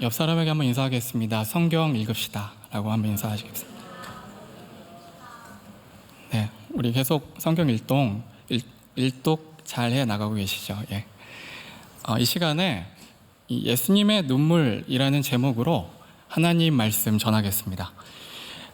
옆 사람에게 한번 인사하겠습니다. 성경 읽읍시다. 라고 한번 인사하시겠습니다. 네, 우리 계속 성경 일동, 일, 일독 잘 해 나가고 계시죠? 예. 어, 이 시간에 이 예수님의 눈물이라는 제목으로 하나님 말씀 전하겠습니다.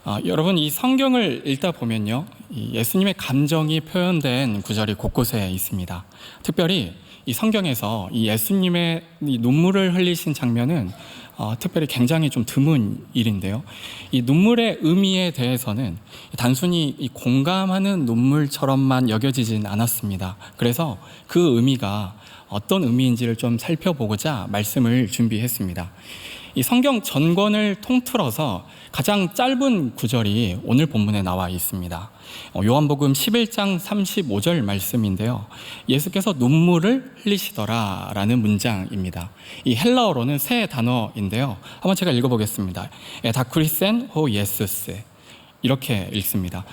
어, 여러분 이 성경을 읽다 보면요, 이 예수님의 감정이 표현된 구절이 곳곳에 있습니다. 특별히 이 성경에서 이 예수님의 이 눈물을 흘리신 장면은 어, 특별히 굉장히 좀 드문 일인데요. 이 눈물의 의미에 대해서는 단순히 이 공감하는 눈물처럼만 여겨지진 않았습니다. 그래서 그 의미가 어떤 의미인지를 좀 살펴보고자 말씀을 준비했습니다. 이 성경 전권을 통틀어서 가장 짧은 구절이 오늘 본문에 나와 있습니다. 어, 요한복음 11장 35절 말씀인데요. 예수께서 눈물을 흘리시더라 라는 문장입니다. 이 헬라어로는 새 단어인데요. 한번 제가 읽어보겠습니다. 예, 다크리센 호 예수스. 이렇게 읽습니다.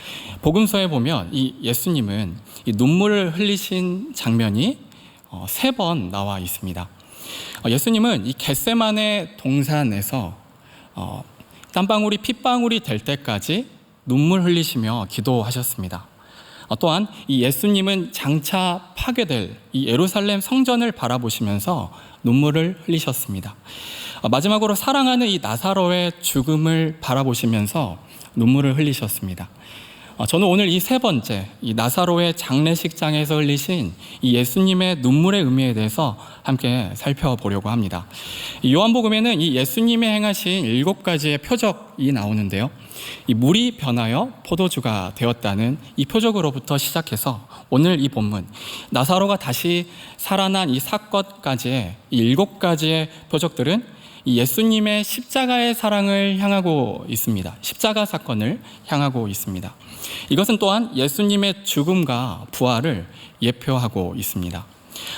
복음서에 보면 이 예수님은 이 눈물을 흘리신 장면이 어, 세번 나와 있습니다. 어, 예수님은 이 겟세만의 동산에서 어, 땀방울이 핏방울이 될 때까지 눈물 흘리시며 기도하셨습니다. 어, 또한 이 예수님은 장차 파괴될 이 예루살렘 성전을 바라보시면서 눈물을 흘리셨습니다. 어, 마지막으로 사랑하는 이 나사로의 죽음을 바라보시면서 눈물을 흘리셨습니다. 어, 저는 오늘 이 세 번째, 이 나사로의 장례식장에서 흘리신 이 예수님의 눈물의 의미에 대해서 함께 살펴보려고 합니다. 이 요한복음에는 이 예수님의 행하신 일곱 가지의 표적이 나오는데요. 이 물이 변하여 포도주가 되었다는 이 표적으로부터 시작해서 오늘 이 본문 나사로가 다시 살아난 이 사건까지의 이 일곱 가지의 표적들은 이 예수님의 십자가의 사랑을 향하고 있습니다. 십자가 사건을 향하고 있습니다. 이것은 또한 예수님의 죽음과 부활을 예표하고 있습니다.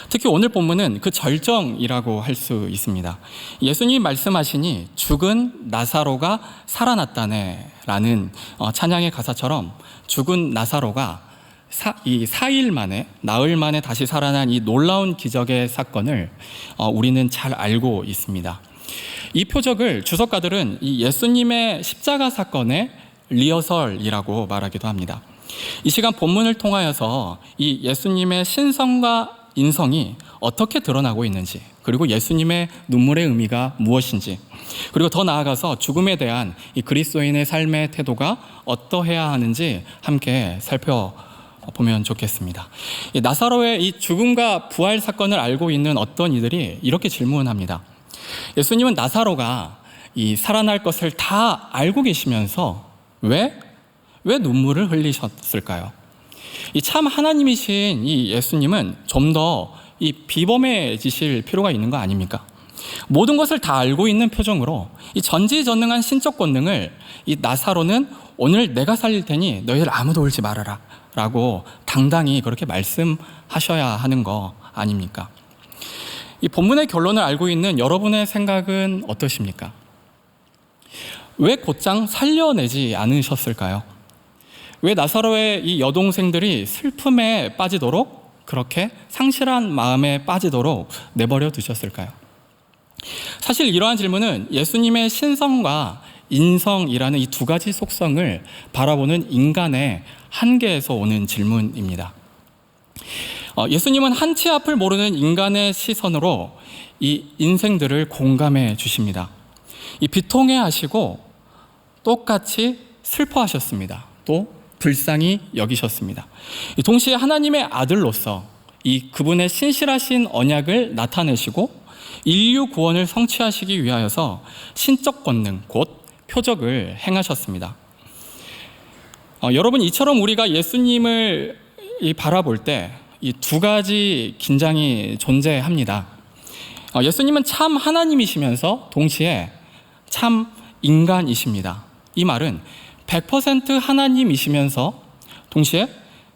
특히 오늘 본문은 그 절정이라고 할 수 있습니다. 예수님이 말씀하시니 죽은 나사로가 살아났다네 라는 어, 찬양의 가사처럼 죽은 나사로가 사, 이 4일 만에 나흘 만에 다시 살아난 이 놀라운 기적의 사건을 어, 우리는 잘 알고 있습니다. 이 표적을 주석가들은 이 예수님의 십자가 사건의 리허설이라고 말하기도 합니다. 이 시간 본문을 통하여서 이 예수님의 신성과 인성이 어떻게 드러나고 있는지, 그리고 예수님의 눈물의 의미가 무엇인지, 그리고 더 나아가서 죽음에 대한 이 그리스도인의 삶의 태도가 어떠해야 하는지 함께 살펴 보면 좋겠습니다. 이 나사로의 이 죽음과 부활 사건을 알고 있는 어떤 이들이 이렇게 질문합니다. 예수님은 나사로가 이 살아날 것을 다 알고 계시면서 왜? 왜 눈물을 흘리셨을까요? 이 참 하나님이신 이 예수님은 좀 더 이 비범해지실 필요가 있는 거 아닙니까? 모든 것을 다 알고 있는 표정으로 이 전지전능한 신적 권능을 이 나사로는 오늘 내가 살릴 테니 너희들 아무도 울지 말아라 라고 당당히 그렇게 말씀하셔야 하는 거 아닙니까? 이 본문의 결론을 알고 있는 여러분의 생각은 어떠십니까? 왜 곧장 살려내지 않으셨을까요? 왜 나사로의 이 여동생들이 슬픔에 빠지도록 그렇게 상실한 마음에 빠지도록 내버려 두셨을까요? 사실 이러한 질문은 예수님의 신성과 인성이라는 이 두 가지 속성을 바라보는 인간의 한계에서 오는 질문입니다. 어, 예수님은 한치 앞을 모르는 인간의 시선으로 이 인생들을 공감해 주십니다. 이 비통해 하시고 똑같이 슬퍼하셨습니다. 또 불쌍히 여기셨습니다. 동시에 하나님의 아들로서 이 그분의 신실하신 언약을 나타내시고 인류 구원을 성취하시기 위하여서 신적 권능 곧 표적을 행하셨습니다. 어, 여러분 이처럼 우리가 예수님을 바라볼 때 이 두 가지 긴장이 존재합니다. 어, 예수님은 참 하나님이시면서 동시에 참 인간이십니다. 이 말은 100% 하나님이시면서 동시에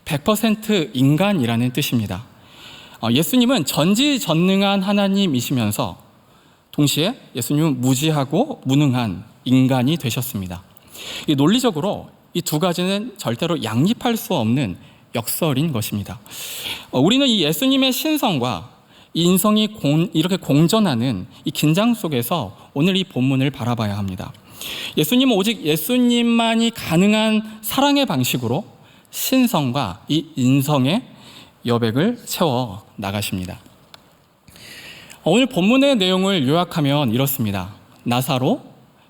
100% 인간이라는 뜻입니다. 어, 예수님은 전지전능한 하나님이시면서 동시에 예수님은 무지하고 무능한 인간이 되셨습니다. 이 논리적으로 이 두 가지는 절대로 양립할 수 없는 역설인 것입니다. 어, 우리는 이 예수님의 신성과 인성이 공, 이렇게 공전하는 이 긴장 속에서 오늘 이 본문을 바라봐야 합니다. 예수님은 오직 예수님만이 가능한 사랑의 방식으로 신성과 이 인성의 여백을 채워 나가십니다. 오늘 본문의 내용을 요약하면 이렇습니다. 나사로,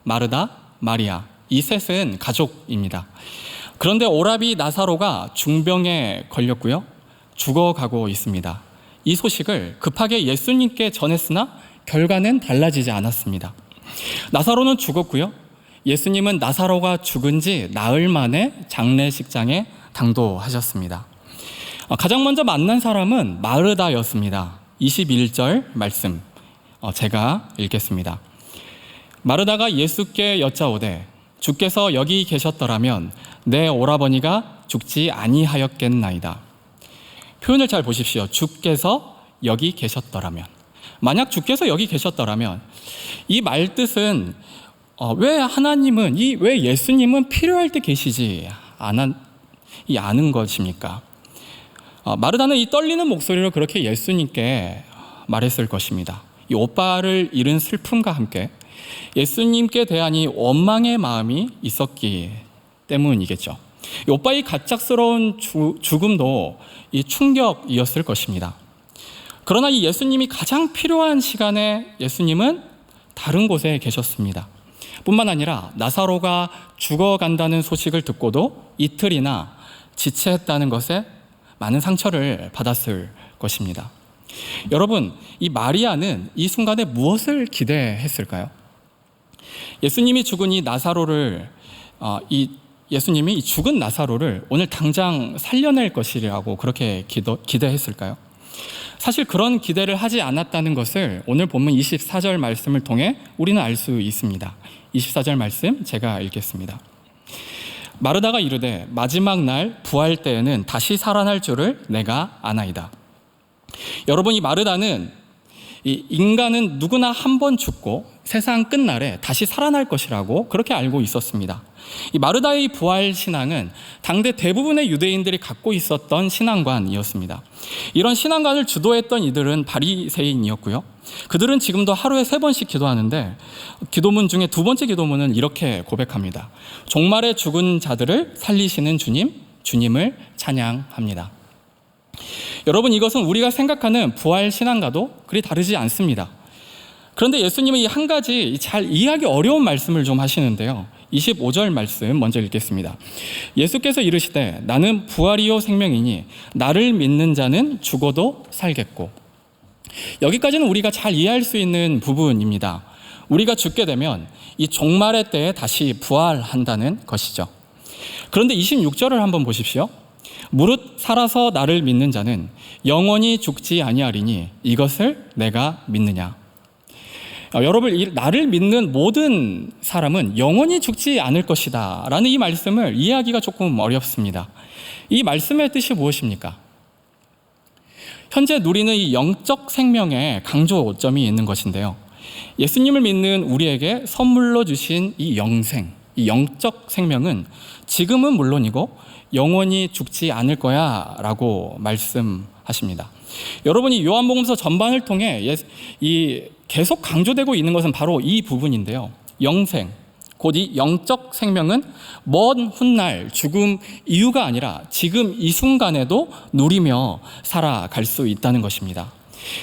마르다, 마리아 이 셋은 가족입니다. 그런데 오라비 나사로가 중병에 걸렸고요. 죽어가고 있습니다. 이 소식을 급하게 예수님께 전했으나 결과는 달라지지 않았습니다. 나사로는 죽었고요. 예수님은 나사로가 죽은 지 나흘 만에 장례식장에 당도하셨습니다. 어, 가장 먼저 만난 사람은 마르다였습니다. 21절 말씀 어, 제가 읽겠습니다. 마르다가 예수께 여짜오되 주께서 여기 계셨더라면 내 오라버니가 죽지 아니하였겠나이다. 표현을 잘 보십시오. 주께서 여기 계셨더라면 만약 주께서 여기 계셨더라면 이 말 뜻은 어, 왜 하나님은 이 왜 예수님은 필요할 때 계시지 않은 이 아는 것입니까? 어, 마르다는 이 떨리는 목소리로 그렇게 예수님께 말했을 것입니다. 이 오빠를 잃은 슬픔과 함께 예수님께 대한 이 원망의 마음이 있었기 때문이겠죠. 이 오빠의 갑작스러운 주, 죽음도 이 충격이었을 것입니다. 그러나 이 예수님이 가장 필요한 시간에 예수님은 다른 곳에 계셨습니다. 뿐만 아니라 나사로가 죽어간다는 소식을 듣고도 이틀이나 지체했다는 것에 많은 상처를 받았을 것입니다. 여러분, 이 마리아는 이 순간에 무엇을 기대했을까요? 예수님이 죽은 이 나사로를 어, 이 예수님이 이 죽은 나사로를 오늘 당장 살려낼 것이라고 그렇게 기도, 기대했을까요? 사실 그런 기대를 하지 않았다는 것을 오늘 본문 24절 말씀을 통해 우리는 알 수 있습니다. 24절 말씀 제가 읽겠습니다. 마르다가 이르되 마지막 날 부활 때에는 다시 살아날 줄을 내가 아나이다. 여러분 이 마르다는 이 인간은 누구나 한 번 죽고 세상 끝날에 다시 살아날 것이라고 그렇게 알고 있었습니다. 이 마르다의 부활 신앙은 당대 대부분의 유대인들이 갖고 있었던 신앙관이었습니다. 이런 신앙관을 주도했던 이들은 바리새인이었고요. 그들은 지금도 하루에 세 번씩 기도하는데 기도문 중에 두 번째 기도문은 이렇게 고백합니다. 종말에 죽은 자들을 살리시는 주님, 주님을 찬양합니다. 여러분 이것은 우리가 생각하는 부활 신앙과도 그리 다르지 않습니다. 그런데 예수님은 이 한 가지 잘 이해하기 어려운 말씀을 좀 하시는데요. 25절 말씀 먼저 읽겠습니다. 예수께서 이르시되 나는 부활이요 생명이니 나를 믿는 자는 죽어도 살겠고 여기까지는 우리가 잘 이해할 수 있는 부분입니다. 우리가 죽게 되면 이 종말의 때에 다시 부활한다는 것이죠. 그런데 26절을 한번 보십시오. 무릇 살아서 나를 믿는 자는 영원히 죽지 아니하리니 이것을 내가 믿느냐. 어, 여러분, 나를 믿는 모든 사람은 영원히 죽지 않을 것이다. 라는 이 말씀을 이해하기가 조금 어렵습니다. 이 말씀의 뜻이 무엇입니까? 현재 누리는 이 영적 생명의 강조점이 있는 것인데요. 예수님을 믿는 우리에게 선물로 주신 이 영생, 이 영적 생명은 지금은 물론이고 영원히 죽지 않을 거야 라고 말씀 하십니다. 여러분이 요한복음서 전반을 통해 이 계속 강조되고 있는 것은 바로 이 부분인데요. 영생, 곧 이 영적 생명은 먼 훗날 죽음 이유가 아니라 지금 이 순간에도 누리며 살아갈 수 있다는 것입니다.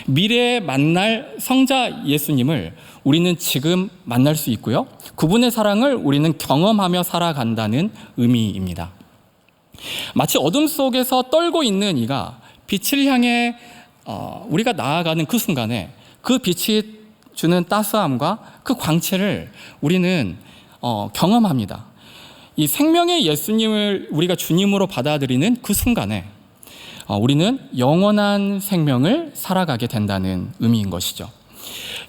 미래에 만날 성자 예수님을 우리는 지금 만날 수 있고요. 그분의 사랑을 우리는 경험하며 살아간다는 의미입니다. 마치 어둠 속에서 떨고 있는 이가 빛을 향해 어, 우리가 나아가는 그 순간에 그 빛이 주는 따스함과 그 광채를 우리는 어, 경험합니다. 이 생명의 예수님을 우리가 주님으로 받아들이는 그 순간에 어, 우리는 영원한 생명을 살아가게 된다는 의미인 것이죠.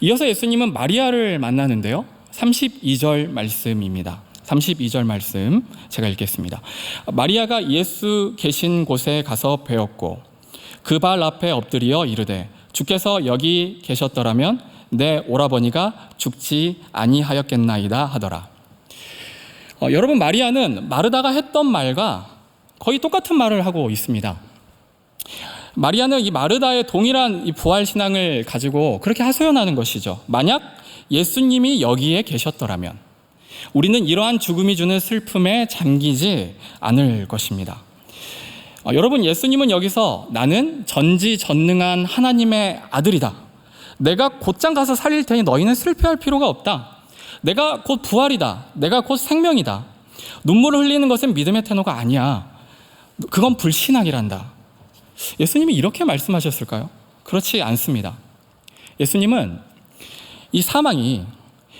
이어서 예수님은 마리아를 만나는데요. 32절 말씀입니다. 32절 말씀 제가 읽겠습니다. 마리아가 예수 계신 곳에 가서 배웠고 그 발 앞에 엎드려 이르되 주께서 여기 계셨더라면 내 오라버니가 죽지 아니하였겠나이다 하더라. 어, 여러분 마리아는 마르다가 했던 말과 거의 똑같은 말을 하고 있습니다. 마리아는 이 마르다의 동일한 이 부활 신앙을 가지고 그렇게 하소연하는 것이죠. 만약 예수님이 여기에 계셨더라면 우리는 이러한 죽음이 주는 슬픔에 잠기지 않을 것입니다. 어, 여러분, 예수님은 여기서 나는 전지전능한 하나님의 아들이다. 내가 곧장 가서 살릴 테니 너희는 슬퍼할 필요가 없다. 내가 곧 부활이다. 내가 곧 생명이다. 눈물을 흘리는 것은 믿음의 태도가 아니야. 그건 불신앙이란다. 예수님이 이렇게 말씀하셨을까요? 그렇지 않습니다. 예수님은 이 사망이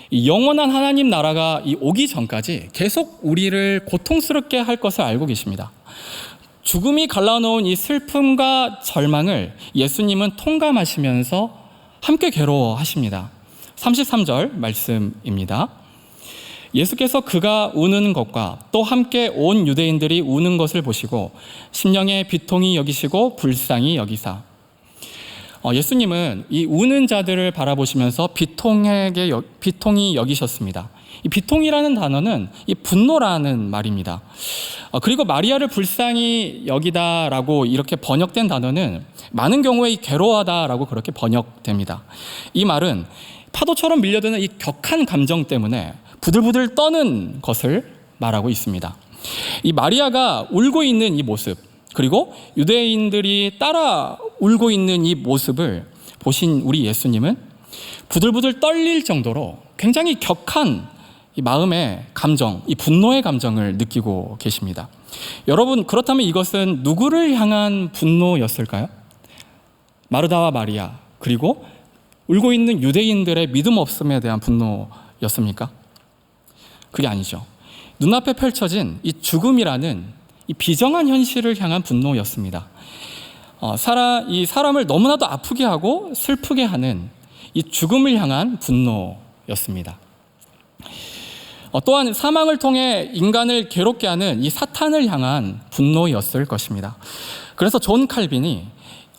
이 영원한 하나님 나라가 이 오기 전까지 계속 우리를 고통스럽게 할 것을 알고 계십니다. 죽음이 갈라놓은 이 슬픔과 절망을 예수님은 통감하시면서 함께 괴로워하십니다. 33절 말씀입니다. 예수께서 그가 우는 것과 또 함께 온 유대인들이 우는 것을 보시고 심령의 비통이 여기시고 불쌍히 여기사 어, 예수님은 이 우는 자들을 바라보시면서 비통에게 여, 비통이 여기셨습니다. 이 비통이라는 단어는 이 분노라는 말입니다. 어, 그리고 마리아를 불쌍히 여기다라고 이렇게 번역된 단어는 많은 경우에 이 괴로워하다라고 그렇게 번역됩니다. 이 말은 파도처럼 밀려드는 이 격한 감정 때문에 부들부들 떠는 것을 말하고 있습니다. 이 마리아가 울고 있는 이 모습, 그리고 유대인들이 따라 울고 있는 이 모습을 보신 우리 예수님은 부들부들 떨릴 정도로 굉장히 격한 이 마음의 감정, 이 분노의 감정을 느끼고 계십니다. 여러분, 그렇다면 이것은 누구를 향한 분노였을까요? 마르다와 마리아, 그리고 울고 있는 유대인들의 믿음 없음에 대한 분노였습니까? 그게 아니죠. 눈앞에 펼쳐진 이 죽음이라는 이 비정한 현실을 향한 분노였습니다. 어, 사람, 이 사람을 너무나도 아프게 하고 슬프게 하는 이 죽음을 향한 분노였습니다. 어, 또한 사망을 통해 인간을 괴롭게 하는 이 사탄을 향한 분노였을 것입니다. 그래서 존 칼빈이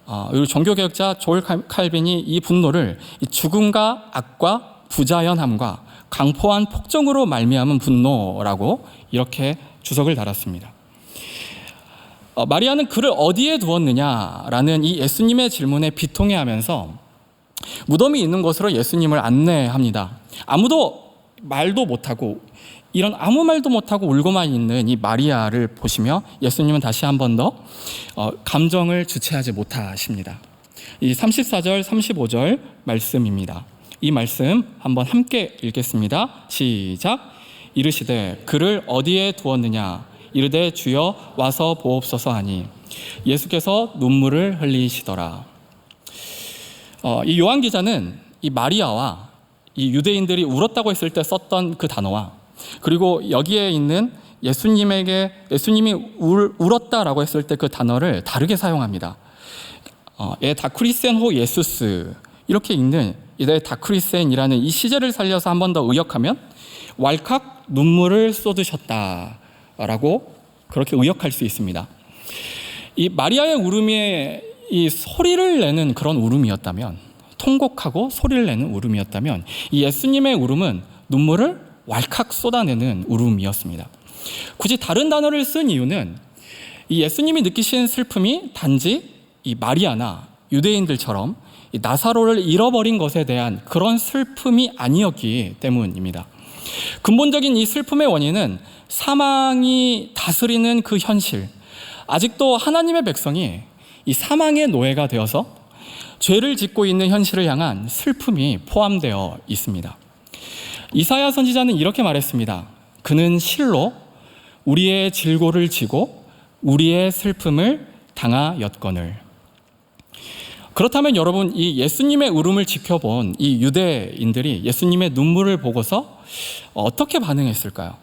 어, 종교개혁자 조엘 칼빈이 이 분노를 이 죽음과 악과 부자연함과 강포한 폭정으로 말미암은 분노라고 이렇게 주석을 달았습니다. 어, 마리아는 그를 어디에 두었느냐라는 이 예수님의 질문에 비통해하면서 무덤이 있는 곳으로 예수님을 안내합니다. 아무도 말도 못하고 이런 아무 말도 못하고 울고만 있는 이 마리아를 보시며 예수님은 다시 한 번더 어, 감정을 주체하지 못하십니다. 이 34절, 35절 말씀입니다. 이 말씀 한번 함께 읽겠습니다. 시작. 이르시되 그를 어디에 두었느냐 이르되 주여 와서 보옵소서 하니 예수께서 눈물을 흘리시더라. 어, 이 요한 기자는 이 마리아와 이 유대인들이 울었다고 했을 때 썼던 그 단어와 그리고 여기에 있는 예수님에게 예수님이 울, 울었다라고 했을 때 그 단어를 다르게 사용합니다. 어, 에 다크리센 호 예수스 이렇게 읽는 이데 다크리센이라는 이 시제를 살려서 한 번 더 의역하면 왈칵 눈물을 쏟으셨다. 라고 그렇게 의역할 수 있습니다. 이 마리아의 울음이 이 소리를 내는 그런 울음이었다면 통곡하고 소리를 내는 울음이었다면 이 예수님의 울음은 눈물을 왈칵 쏟아내는 울음이었습니다. 굳이 다른 단어를 쓴 이유는 이 예수님이 느끼신 슬픔이 단지 이 마리아나 유대인들처럼 이 나사로를 잃어버린 것에 대한 그런 슬픔이 아니었기 때문입니다. 근본적인 이 슬픔의 원인은 사망이 다스리는 그 현실, 아직도 하나님의 백성이 이 사망의 노예가 되어서 죄를 짓고 있는 현실을 향한 슬픔이 포함되어 있습니다. 이사야 선지자는 이렇게 말했습니다. 그는 실로 우리의 질고를 지고 우리의 슬픔을 당하였거늘. 그렇다면 여러분 이 예수님의 울음을 지켜본 이 유대인들이 예수님의 눈물을 보고서 어떻게 반응했을까요?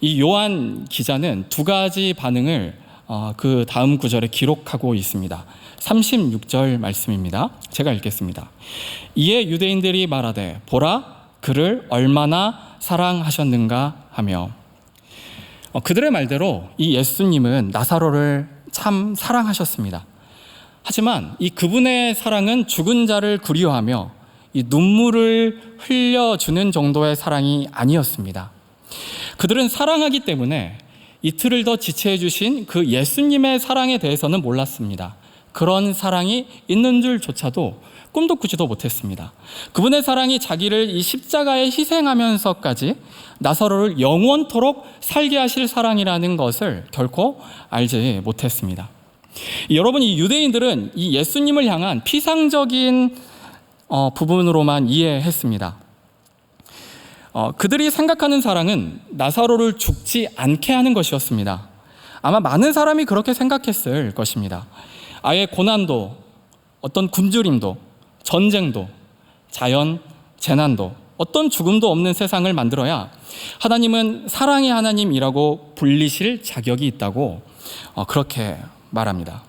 이 요한 기자는 두 가지 반응을 어, 그 다음 구절에 기록하고 있습니다. 36절 말씀입니다. 제가 읽겠습니다. 이에 유대인들이 말하되 보라 그를 얼마나 사랑하셨는가 하며 어, 그들의 말대로 이 예수님은 나사로를 참 사랑하셨습니다. 하지만 이 그분의 사랑은 죽은 자를 그리워하며 이 눈물을 흘려주는 정도의 사랑이 아니었습니다. 그들은 사랑하기 때문에 이틀을 더 지체해 주신 그 예수님의 사랑에 대해서는 몰랐습니다. 그런 사랑이 있는 줄조차도 꿈도 꾸지도 못했습니다. 그분의 사랑이 자기를 이 십자가에 희생하면서까지 나사로를 영원토록 살게 하실 사랑이라는 것을 결코 알지 못했습니다. 여러분 이 유대인들은 이 예수님을 향한 피상적인 어, 부분으로만 이해했습니다. 어, 그들이 생각하는 사랑은 나사로를 죽지 않게 하는 것이었습니다. 아마 많은 사람이 그렇게 생각했을 것입니다. 아예 고난도, 어떤 굶주림도, 전쟁도, 자연, 재난도, 어떤 죽음도 없는 세상을 만들어야 하나님은 사랑의 하나님이라고 불리실 자격이 있다고 어, 그렇게 말합니다.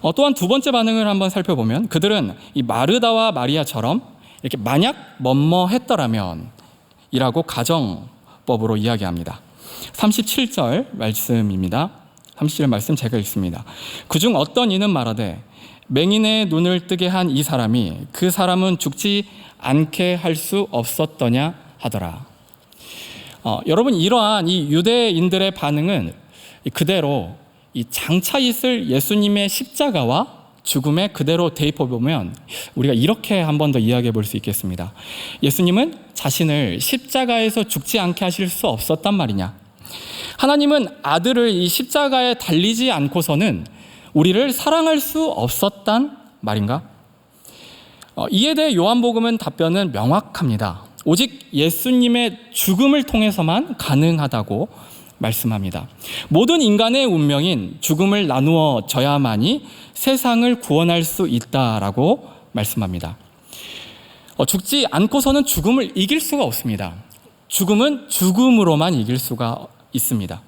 어, 또한 두 번째 반응을 한번 살펴보면 그들은 이 마르다와 마리아처럼 이렇게 만약 뭐뭐 했더라면 이라고 가정법으로 이야기합니다. 37절 말씀입니다. 37절 말씀 제가 읽습니다. 그중 어떤 이는 말하되 맹인의 눈을 뜨게 한 이 사람이 그 사람은 죽지 않게 할 수 없었더냐 하더라. 어, 여러분 이러한 이 유대인들의 반응은 그대로 이 장차 있을 예수님의 십자가와 죽음에 그대로 대입해 보면 우리가 이렇게 한 번 더 이야기해 볼 수 있겠습니다. 예수님은 자신을 십자가에서 죽지 않게 하실 수 없었단 말이냐? 하나님은 아들을 이 십자가에 달리지 않고서는 우리를 사랑할 수 없었단 말인가? 어, 이에 대해 요한복음은 답변은 명확합니다. 오직 예수님의 죽음을 통해서만 가능하다고 말씀합니다. 모든 인간의 운명인 죽음을 나누어 져야만이 세상을 구원할 수 있다라고 말씀합니다. 어, 죽지 않고서는 죽음을 이길 수가 없습니다. 죽음은 죽음으로만 이길 수가 있습니다.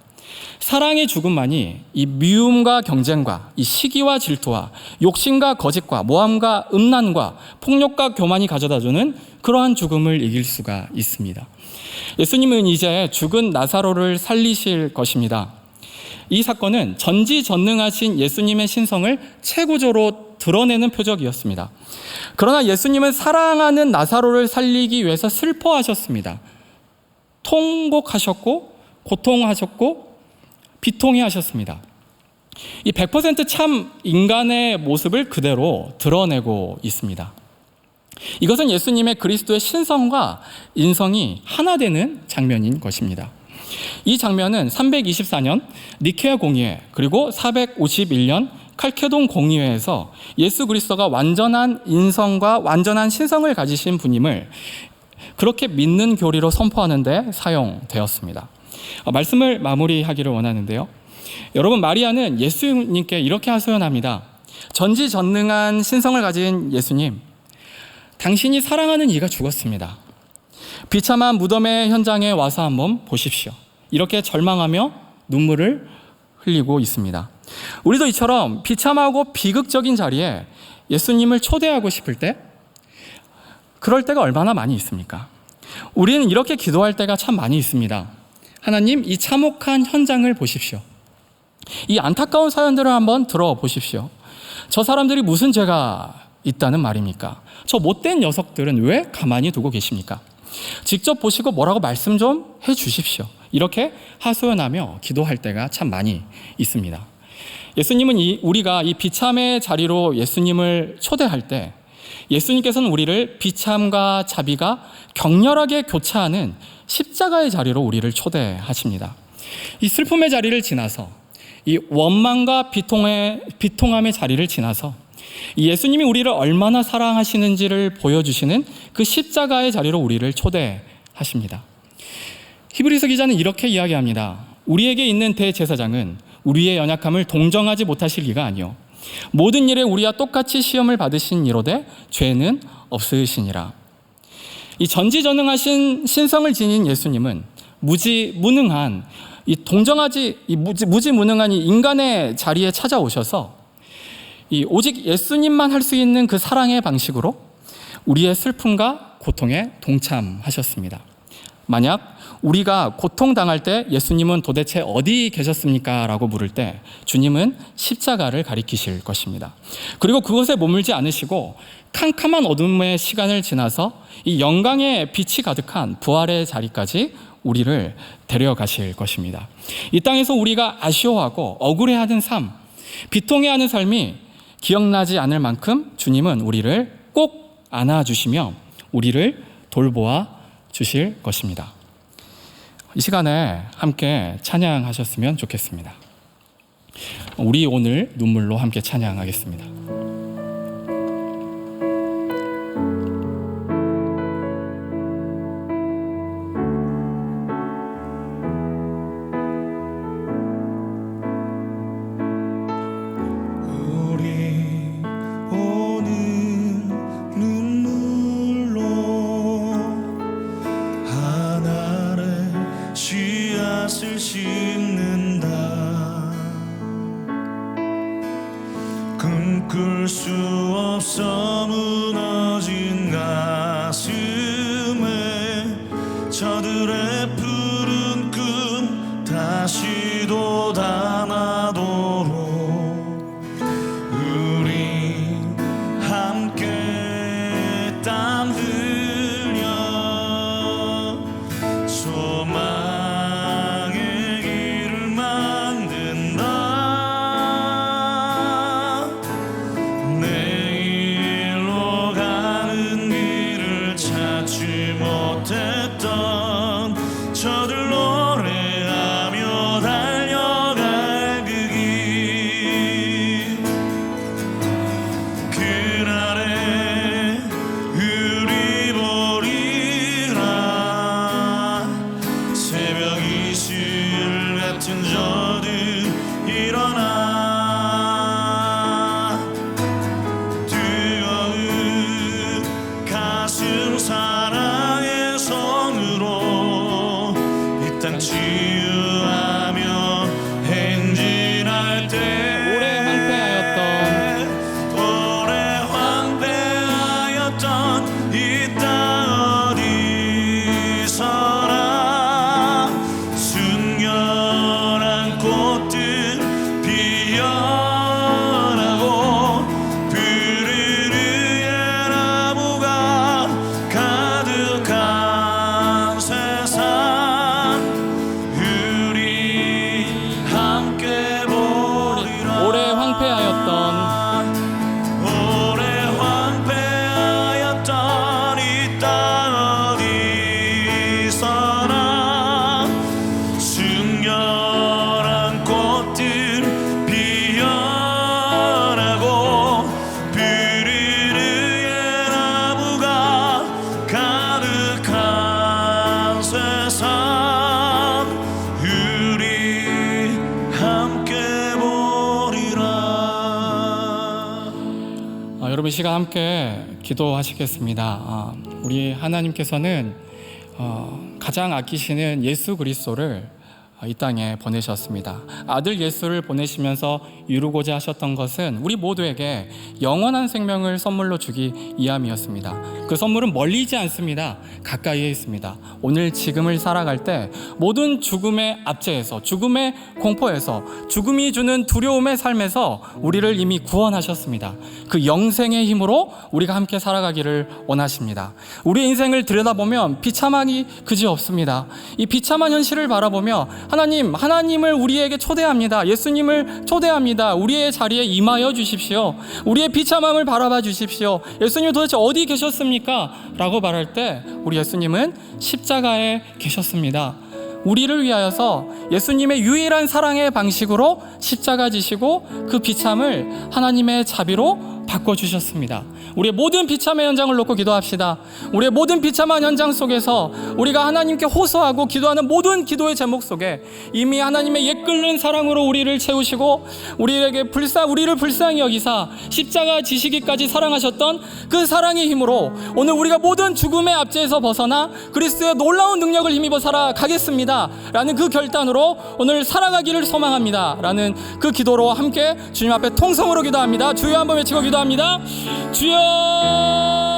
사랑의 죽음만이 이 미움과 경쟁과 이 시기와 질투와 욕심과 거짓과 모함과 음란과 폭력과 교만이 가져다주는 그러한 죽음을 이길 수가 있습니다. 예수님은 이제 죽은 나사로를 살리실 것입니다. 이 사건은 전지전능하신 예수님의 신성을 최고조로 드러내는 표적이었습니다. 그러나 예수님은 사랑하는 나사로를 살리기 위해서 슬퍼하셨습니다. 통곡하셨고 고통하셨고 비통해 하셨습니다. 이 100%참 인간의 모습을 그대로 드러내고 있습니다. 이것은 예수님의 그리스도의 신성과 인성이 하나 되는 장면인 것입니다. 이 장면은 324년 니케아 공의회 그리고 451년 칼케돈 공의회에서 예수 그리스도가 완전한 인성과 완전한 신성을 가지신 분임을 그렇게 믿는 교리로 선포하는데 사용되었습니다. 어, 말씀을 마무리하기를 원하는데요. 여러분 마리아는 예수님께 이렇게 하소연합니다. 전지전능한 신성을 가진 예수님, 당신이 사랑하는 이가 죽었습니다. 비참한 무덤의 현장에 와서 한번 보십시오. 이렇게 절망하며 눈물을 흘리고 있습니다. 우리도 이처럼 비참하고 비극적인 자리에 예수님을 초대하고 싶을 때 그럴 때가 얼마나 많이 있습니까? 우리는 이렇게 기도할 때가 참 많이 있습니다. 하나님, 이 참혹한 현장을 보십시오. 이 안타까운 사연들을 한번 들어보십시오. 저 사람들이 무슨 죄가 있다는 말입니까? 저 못된 녀석들은 왜 가만히 두고 계십니까? 직접 보시고 뭐라고 말씀 좀 해 주십시오. 이렇게 하소연하며 기도할 때가 참 많이 있습니다. 예수님은 이, 우리가 이 비참의 자리로 예수님을 초대할 때 예수님께서는 우리를 비참과 자비가 격렬하게 교차하는 십자가의 자리로 우리를 초대하십니다. 이 슬픔의 자리를 지나서 이 원망과 비통의, 비통함의 자리를 지나서 예수님이 우리를 얼마나 사랑하시는지를 보여주시는 그 십자가의 자리로 우리를 초대하십니다. 히브리서 기자는 이렇게 이야기합니다. 우리에게 있는 대제사장은 우리의 연약함을 동정하지 못하실 리가 아니요 모든 일에 우리와 똑같이 시험을 받으신 이로되 죄는 없으시니라. 이 전지전능하신 신성을 지닌 예수님은 무지 무능한 이 동정하지 이 무지, 무지 무능한 이 인간의 자리에 찾아오셔서 이 오직 예수님만 할 수 있는 그 사랑의 방식으로 우리의 슬픔과 고통에 동참하셨습니다. 만약 우리가 고통당할 때 예수님은 도대체 어디 계셨습니까? 라고 물을 때 주님은 십자가를 가리키실 것입니다. 그리고 그곳에 머물지 않으시고 캄캄한 어둠의 시간을 지나서 이 영광의 빛이 가득한 부활의 자리까지 우리를 데려가실 것입니다. 이 땅에서 우리가 아쉬워하고 억울해하는 삶, 비통해하는 삶이 기억나지 않을 만큼 주님은 우리를 꼭 안아주시며 우리를 돌보아 주실 것입니다. 이 시간에 함께 찬양하셨으면 좋겠습니다. 우리 오늘 눈물로 함께 찬양하겠습니다. 꿈꿀 수 없어 무너진 가슴에 저들의 푸른 꿈 다시 돋아 기도하시겠습니다. 아, 우리 하나님께서는 어, 가장 아끼시는 예수 그리스도를 어, 이 땅에 보내셨습니다. 아들 예수를 보내시면서 이루고자 하셨던 것은 우리 모두에게 영원한 생명을 선물로 주기 위함이었습니다. 그 선물은 멀리지 않습니다. 가까이에 있습니다. 오늘 지금을 살아갈 때 모든 죽음의 압제에서 죽음의 공포에서 죽음이 주는 두려움의 삶에서 우리를 이미 구원하셨습니다. 그 영생의 힘으로 우리가 함께 살아가기를 원하십니다. 우리 인생을 들여다보면 비참하기 그지 없습니다. 이 비참한 현실을 바라보며 하나님, 하나님을 우리에게 초대합니다. 예수님을 초대합니다. 우리의 자리에 임하여 주십시오. 우리의 비참함을 바라봐 주십시오. 예수님 도대체 어디 계셨습니까? 라고 말할 때 우리 예수님은 십자가에 계셨습니다. 우리를 위하여서 예수님의 유일한 사랑의 방식으로 십자가 지시고 그 비참을 하나님의 자비로 바꿔주셨습니다. 우리의 모든 비참의 현장을 놓고 기도합시다. 우리의 모든 비참한 현장 속에서 우리가 하나님께 호소하고 기도하는 모든 기도의 제목 속에 이미 하나님의 옛 끓는 사랑으로 우리를 채우시고 우리에게 불쌍 우리를 불쌍히 여기사 십자가 지시기까지 사랑하셨던 그 사랑의 힘으로 오늘 우리가 모든 죽음의 압제에서 벗어나 그리스도의 놀라운 능력을 힘입어 살아가겠습니다. 라는 그 결단으로 오늘 살아가기를 소망합니다. 라는 그 기도로 함께 주님 앞에 통성으로 기도합니다. 주여 한번 외치고 기도 합니다. 주여